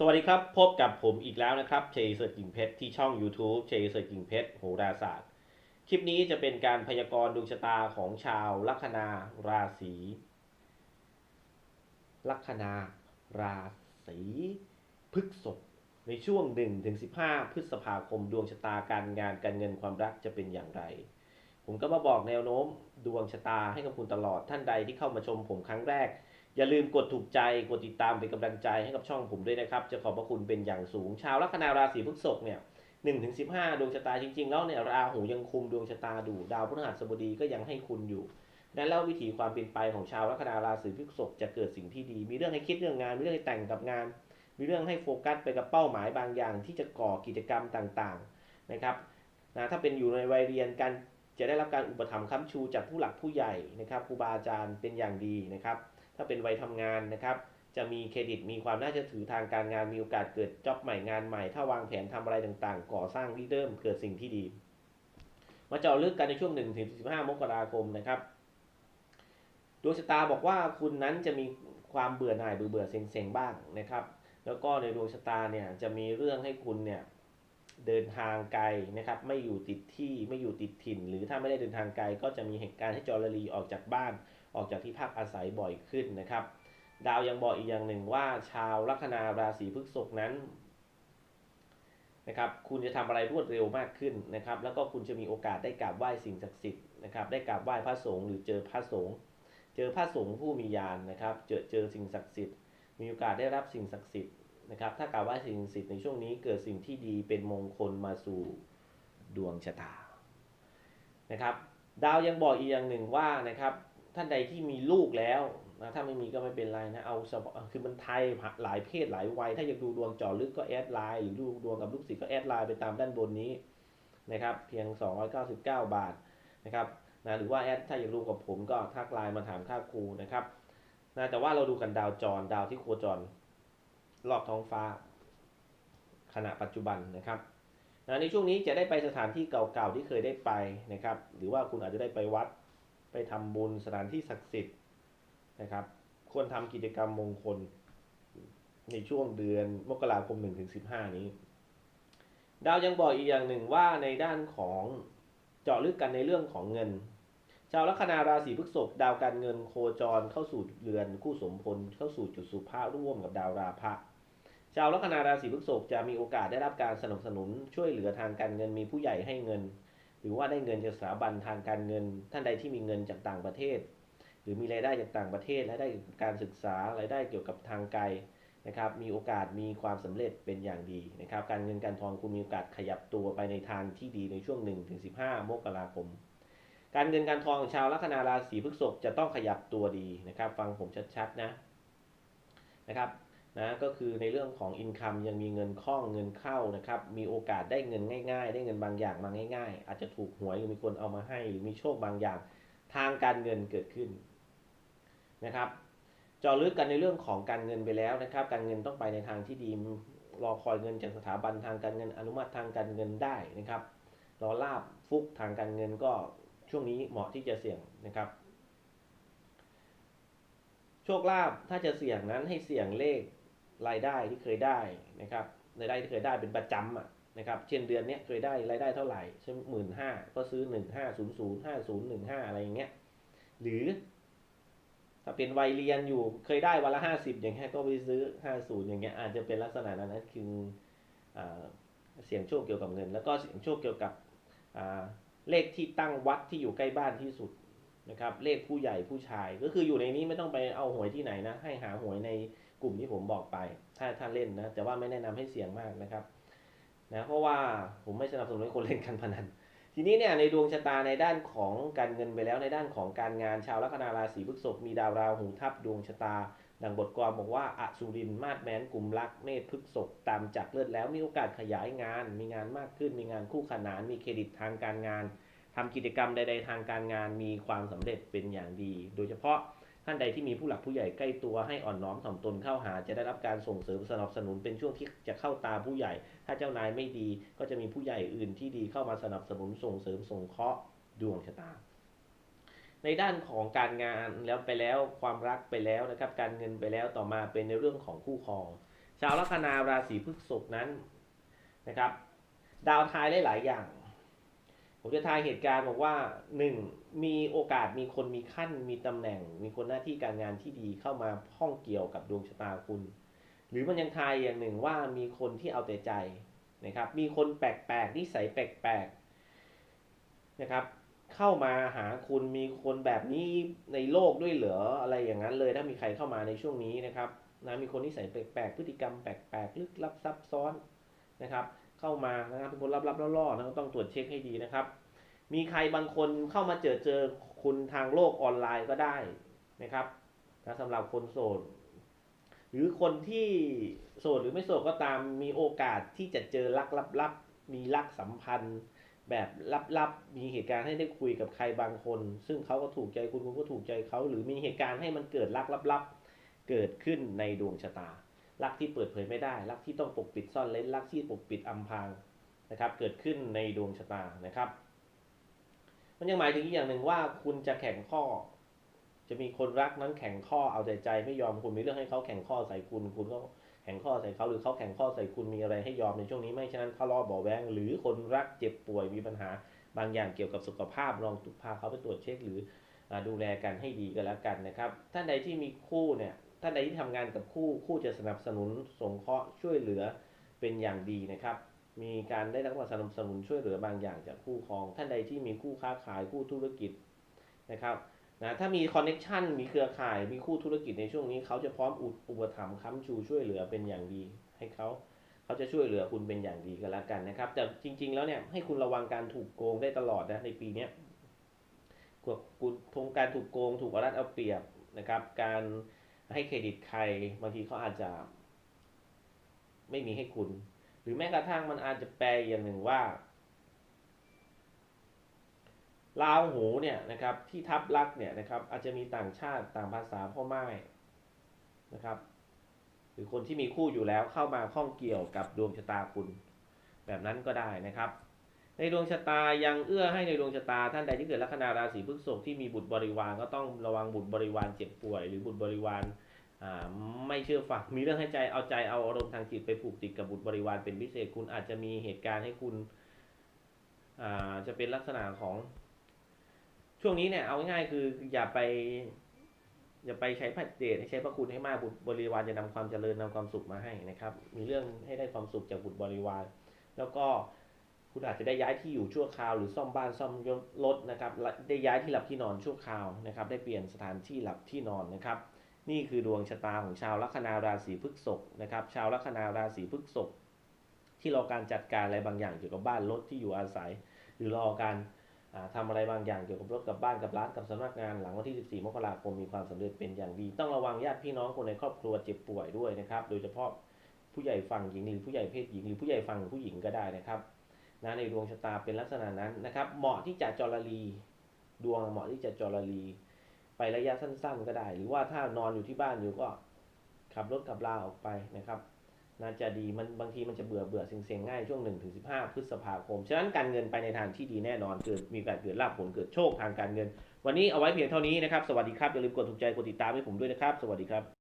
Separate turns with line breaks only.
สวัสดีครับ พบกับผมอีกแล้วนะครับเชยเสิร์ชกิ่งเพชรที่ช่อง YouTube เชยเสิร์ชกิ่งเพชรโหราศาสตร์ คลิปนี้จะเป็นการพยากรณ์ดวงชะตาของชาวลัคนาราศีลัคนาราศีพฤษภในช่วง1ถึง15 พฤษภาคมดวงชะตาการงานการเงินความรักจะเป็นอย่างไร ผมก็มาบอกแนวโน้มดวงชะตาให้กับคุณตลอดท่านใดที่เข้ามาชมผมครั้งแรก อย่าลืมกดถูกใจกดติดตามเป็นกำลังใจให้กับช่องผมด้วยนะครับ จะขอบพระคุณเป็นอย่างสูง ชาวลัคนาราศีพฤษภเนี่ยหนึ่งถึงสิบห้าดวงชะตาจริงๆ แล้วเนี่ยราหูยังคุมดวงชะตาดูดาวพฤหัสบดีก็ยังให้คุณอยู่นั้นแล้ววิถีความเป็นไปของชาวลัคนาราศีพฤษภจะเกิดสิ่งที่ดี มีเรื่องให้คิดเรื่องงาน มีเรื่องให้แต่งกับงาน มีเรื่องให้โฟกัสไปกับเป้าหมายบางอย่าง ที่จะก่อกิจกรรมต่างๆนะครับนะถ้าเป็นอยู่ในวัยเรียนกันจะได้รับการอุปถัมภ์ค้ำชูจากผู้หลักผู้ใหญ่นะครับครูบาอาจารย์เป็นอย่างดีนะครับ ถ้าเป็นวัยทำงานนะครับ จะมีเครดิตมีความน่าเชื่อถือทางการงานมีโอกาสเกิดจ็อบใหม่งานใหม่ ถ้าวางแผนทำอะไรต่างๆ ก่อสร้างริเริ่มเกิดสิ่งที่ดี มาเจาะลึกกันในช่วง1ถึง15มกราคมนะครับดวงชะตาบอกว่าคุณนั้นจะมีความเบื่อหน่ายเบื่อเบื่อเซ็งเซ็งบ้างนะครับ แล้วก็ในดวงชะตาเนี่ยจะมีเรื่องให้คุณเนี่ยเดินทางไกลนะครับ ไม่อยู่ติดที่ไม่อยู่ติดถิ่น หรือถ้าไม่ได้เดินทางไกลก็จะมีเหตุการณ์ให้จอรลีออกจากบ้านออกจากที่พักอาศัยบ่อยขึ้นนะครับ ดาวยังบอกอีกอย่างหนึ่งว่าชาวลัคนาราศีพฤษภนั้นนะครับคุณจะทำอะไรรวดเร็วมากขึ้นนะครับ แล้วก็คุณจะมีโอกาสได้กราบไหว้สิ่งศักดิ์สิทธิ์นะครับ ได้กราบไหว้พระสงฆ์หรือเจอพระสงฆ์เจอพระสงฆ์ผู้มีญาณนะครับ เจอเจอสิ่งศักดิ์สิทธิ์มีโอกาสได้รับสิ่งศักดิ์สิทธิ์นะครับ ถ้ากราบไหว้สิ่งศักดิ์สิทธิ์ในช่วงนี้เกิดสิ่งที่ดีเป็นมงคลมาสู่ดวงชะตานะครับ ดาวยังบอกอีกอย่างหนึ่งว่านะครับ ท่านใดที่มีลูกแล้วนะถ้าไม่มีก็ไม่เป็นไรนะเอาคือมันไทยหลายเพศหลายวัยถ้าอยากดูดวงเจาะลึกก็แอดไลน์หรือดูดวงกับลูกศิษย์ก็แอดไลน์ไปตามด้านบนนี้นะครับ เพียง 299 บาทนะครับนะหรือว่าแอดถ้าอยากดูกับผมก็ทักไลน์มาถามค่าครูนะครับนะแต่ว่าเราดูกันดาวจรดาวที่โคจร รอบท้องฟ้า ขณะปัจจุบันนะครับนะในช่วงนี้จะได้ไปสถานที่เก่าๆที่เคยได้ไปนะครับ หรือว่าคุณอาจจะได้ไปวัด ไปทำบุญสถานที่ศักดิ์สิทธิ์นะครับ ควรทำกิจกรรมมงคล ในช่วงเดือนมกราคม1ถึง15 นี้ ดาวยังบอกอีกอย่างหนึ่งว่าในด้านของเจาะลึกกันในเรื่องของเงิน ชาวลัคนาราศีพฤษภดาวการเงินโคจรเข้าสู่เรือนคู่สมพลเข้าสู่จุดสุภาพร่วมกับดาวราพะชาวลัคนาราศีพฤษภจะมีโอกาสได้รับการสนับสนุนช่วยเหลือทางการเงินมีผู้ใหญ่ให้เงิน หรือว่าได้เงินจากสถาบันทางการเงิน ท่านใดที่มีเงินจากต่างประเทศ หรือมีรายได้จากต่างประเทศและได้การศึกษารายได้เกี่ยวกับทางไกลนะครับ มีโอกาสมีความสำเร็จเป็นอย่างดีนะครับ การเงินการทองคุณมีโอกาสขยับตัวไปในทางที่ดีในช่วง1ถึง15 มกราคม การเงินการทองของชาวลัคนาราศีพฤษภจะต้องขยับตัวดีนะครับ ฟังผมชัดๆนะนะครับ นะก็คือในเรื่องของอินคัมยังมีเงินคล่องเงินเข้านะครับมีโอกาสได้เงินง่าย ๆ ได้เงินบางอย่างมาง่าย ๆ อาจจะถูกหวยหรือมีคนเอามาให้ หรือมีโชคบางอย่างทางการเงินเกิดขึ้นนะครับจาะลึกกันในเรื่องของการเงินไปแล้วนะครับ การเงินต้องไปในทางที่ดีรอคอยเงินจากสถาบันทางการเงินอนุมัติทางการเงินได้นะครับรอลาบฟุกทางการเงินก็ช่วงนี้เหมาะที่จะเสี่ยงนะครับ โชคลาภถ้าจะเสี่ยงนั้นให้เสี่ยงเลข รายได้ที่เคยได้นะครับรายได้ที่เคยได้เป็นประจำอะนะครับเช่นเดือนนี้เคยได้รายได้เท่าไหร่เช่นหมื่นห้าก็ซื้อหนึ่งห้าศูนย์ศูนย์ห้าศูนย์หนึ่งห้าอะไรอย่างเงี้ยหรือ ถ้าเป็นวัยเรียนอยู่เคยได้วันละห้าสิบอย่างเงี้ยก็ไปซื้อห้าศูนย์อย่างเงี้ยอาจจะเป็นลักษณะนั้นนั่นคือเสียงโชคเกี่ยวกับเงิน แล้วก็เสียงโชคเกี่ยวกับเลขที่ตั้งวัดที่อยู่ใกล้บ้านที่สุดนะครับเลขผู้ใหญ่ผู้ชายก็คืออยู่ในนี้ไม่ต้องไปเอาหวยที่ไหนนะให้หาหวยใน กลุ่มที่ผมบอกไป ถ้าถ้าเล่นนะแต่ว่าไม่แนะนำให้เสี่ยงมากนะครับนะเพราะว่าผมไม่สนับสนุนให้คนเล่นการพนัน ทีนี้เนี่ยในดวงชะตาในด้านของการเงินไปแล้วในด้านของการงานชาวลัคนาราศีพฤษภมีดาวราหูทับดวงชะตา ดังบทกรบอกว่าอสุรินมาดแมนกลุ่มรักเมษพฤษภตามจากเลือดแล้วมีโอกาสขยายงาน มีงานมากขึ้น มีงานคู่ขนาน มีเครดิตทางการงานทำกิจกรรมใด ๆ ทางการงานมีความสำเร็จเป็นอย่างดี โดยเฉพาะ ท่านใดที่มีผู้หลักผู้ใหญ่ใกล้ตัวให้อ่อนน้อมถ่อมตนเข้าหา จะได้รับการส่งเสริมสนับสนุนเป็นช่วงที่จะเข้าตาผู้ใหญ่ ถ้าเจ้านายไม่ดีก็จะมีผู้ใหญ่อื่นที่ดีเข้ามาสนับสนุนส่งเสริมส่งเคราะห์ดวงชะตา ในด้านของการงานแล้วไปแล้วความรักไปแล้วนะครับ การเงินไปแล้วต่อมาเป็นในเรื่องของคู่ครอง ชาวลัคนาราศีพฤษภนั้นนะครับ ดาวทายได้หลายอย่าง ผมจะทายเหตุการณ์บอกว่าหนึ่ง มีโอกาสมีคนมีขั้นมีตำแหน่ง มีคนหน้าที่การงานที่ดีเข้ามาข้องเกี่ยวกับดวงชะตาคุณ หรือมันยังทายอย่างหนึ่งว่ามีคนที่เอาแต่ใจนะครับ มีคนแปลกๆนิสัยแปลกๆนะครับ เข้ามาหาคุณมีคนแบบนี้ในโลกด้วยเหรออะไรอย่างนั้นเลยถ้ามีใครเข้ามาในช่วงนี้นะครับนะมีคนนิสัยแปลกๆพฤติกรรมแปลกๆลึกลับซับซ้อนนะครับ เข้ามานะครับเป็นคนลับๆล่อๆนะต้องตรวจเช็คให้ดีนะครับ มีใครบางคนเข้ามาเจอเจอคุณทางโลกออนไลน์ก็ได้นะครับนะสำหรับคนโสด หรือคนที่โสดหรือไม่โสดก็ตามมีโอกาสที่จะเจอรักลับๆมีรักสัมพันธ์ แบบลับๆมีเหตุการณ์ให้ได้คุยกับใครบางคน ซึ่งเขาก็ถูกใจคุณคุณก็ถูกใจเขาหรือมีเหตุการณ์ให้มันเกิดรักลับๆเกิดขึ้นในดวงชะตารักที่เปิดเผยไม่ได้ รักที่ต้องปกปิดซ่อนเร้นรักที่ปกปิดอำพรางนะครับ เกิดขึ้นในดวงชะตานะครับ มันยังหมายถึงอีกอย่างหนึ่งว่าคุณจะแข่งข้อ จะมีคนรักนั้นแข่งข้อเอาใจใจไม่ยอมคุณมีเรื่องให้เขาแข่งข้อใส่คุณ คุณก็แข่งข้อใส่เขาหรือเขาแข่งข้อใส่คุณมีอะไรให้ยอมในช่วงนี้ไม่ฉะนั้นเขารอบ่อแวงหรือคนรักเจ็บป่วยมีปัญหาบางอย่างเกี่ยวกับสุขภาพลองพาเขาไปตรวจเช็คหรือดูแลกันให้ดีก็แล้วกันนะครับท่านใดที่มีคู่เนี่ยท่านใดที่ทำงานกับคู่คู่จะสนับสนุนสงเคราะห์ช่วยเหลือเป็นอย่างดีนะครับ มีการได้รับการสนับสนุนช่วยเหลือบางอย่างจากคู่ครอง ท่านใดที่มีคู่ค้าขายคู่ธุรกิจนะครับนะถ้ามีคอนเน็ชันมีเครือข่ายมีคู่ธุรกิจในช่วงนี้เขาจะพร้อมอุดอุปถัมภ์ค้ำชูช่วยเหลือเป็นอย่างดี ให้เขาเขาจะช่วยเหลือคุณเป็นอย่างดีกันแล้วกันนะครับ แต่จริง ๆ แล้วเนี่ยให้คุณระวังการถูกโกงได้ตลอดนะในปีนี้ยกวคุณทงการถูกโกง ถูกรัดเอาเปรียบนะครับ การให้เครดิตใครบางทีเขาอาจจะ ไม่มีให้คุณ รือแม้กระทั่งมันอาจจะแปลอย่างหนึ่งว่าลาวหูเนี่ยนะครับที่ทับลักเนี่ยนะครับอาจจะมีต่างชาติต่างภาษาพ่อไม้นะครับ หรือคนที่มีคู่อยู่แล้วเข้ามาข้องเกี่ยวกับดวงชะตาคุณ แบบนั้นก็ได้นะครับ ในดวงชะตายังเอื้อให้ในดวงชะตาท่านใดที่เกิดลัคนาราศีพฤษภที่มีบุตรบริวารก็ต้องระวังบุตรบริวารเจ็บป่วย หรือบุตรบริวาร ไม่เชื่อฟังมีเรื่องให้ใจเอาใจเอาอารมณ์ทางจิตไปผูกติดกับบุตรบริวารเป็นพิเศษคุณอาจจะมีเหตุการณ์ให้คุณจะเป็นลักษณะของ ช่วงนี้เนี่ยเอาง่ายๆคืออย่าไป อย่าไปใช้พระเดชให้ใช้พระคุณให้มากบุตรบริวารจะนำความเจริญนำความสุขมาให้นะครับ มีเรื่องให้ได้ความสุขจากบุตรบริวาร แล้วก็คุณอาจจะได้ย้ายที่อยู่ชั่วคราวหรือซ่อมบ้านซ่อมรถนะครับ ได้ย้ายที่หลับที่นอนชั่วคราวนะครับ ได้เปลี่ยนสถานที่หลับที่นอนนะครับ นี่คือดวงชะตาของชาวลัคนาราศีพฤษภนะครับ ชาวลัคนาราศีพฤษภที่รอการจัดการอะไรบางอย่างเกี่ยวกับบ้านรถที่อยู่อาศัย หรือรอการอ่าทำอะไรบางอย่างเกี่ยวกับรถกับบ้านกับร้านกับสำนักงานหลังวันที่ 14 มกราคมมีความสำเร็จเป็นอย่างดี ต้องระวังญาติพี่น้องคนในครอบครัวเจ็บป่วยด้วยนะครับ โดยเฉพาะผู้ใหญ่ฝั่งหญิงหรือผู้ใหญ่เพศหญิงหรือผู้ใหญ่ฝั่งผู้หญิงก็ได้นะครับนะในดวงชะตาเป็นลักษณะนั้นนะครับ เหมาะที่จะจรลีดวงเหมาะที่จะจรลี ไประยะสั้น ๆ ก็ได้ หรือว่าถ้านอนอยู่ที่บ้านอยู่ก็ขับรถขับลาออกไปนะครับน่าจะดีมันบางทีมันจะเบื่อเบื่อเสียงๆง่ายช่วง1ถึง15 พฤษภาคม ฉะนั้นการเงินไปในทางที่ดีแน่นอนเกิดมีการเกิดลาภผลเกิดโชคทางการเงิน วันนี้เอาไว้เพียงเท่านี้นะครับ สวัสดีครับ อย่าลืมกดถูกใจกดติดตามให้ผมด้วยนะครับ สวัสดีครับ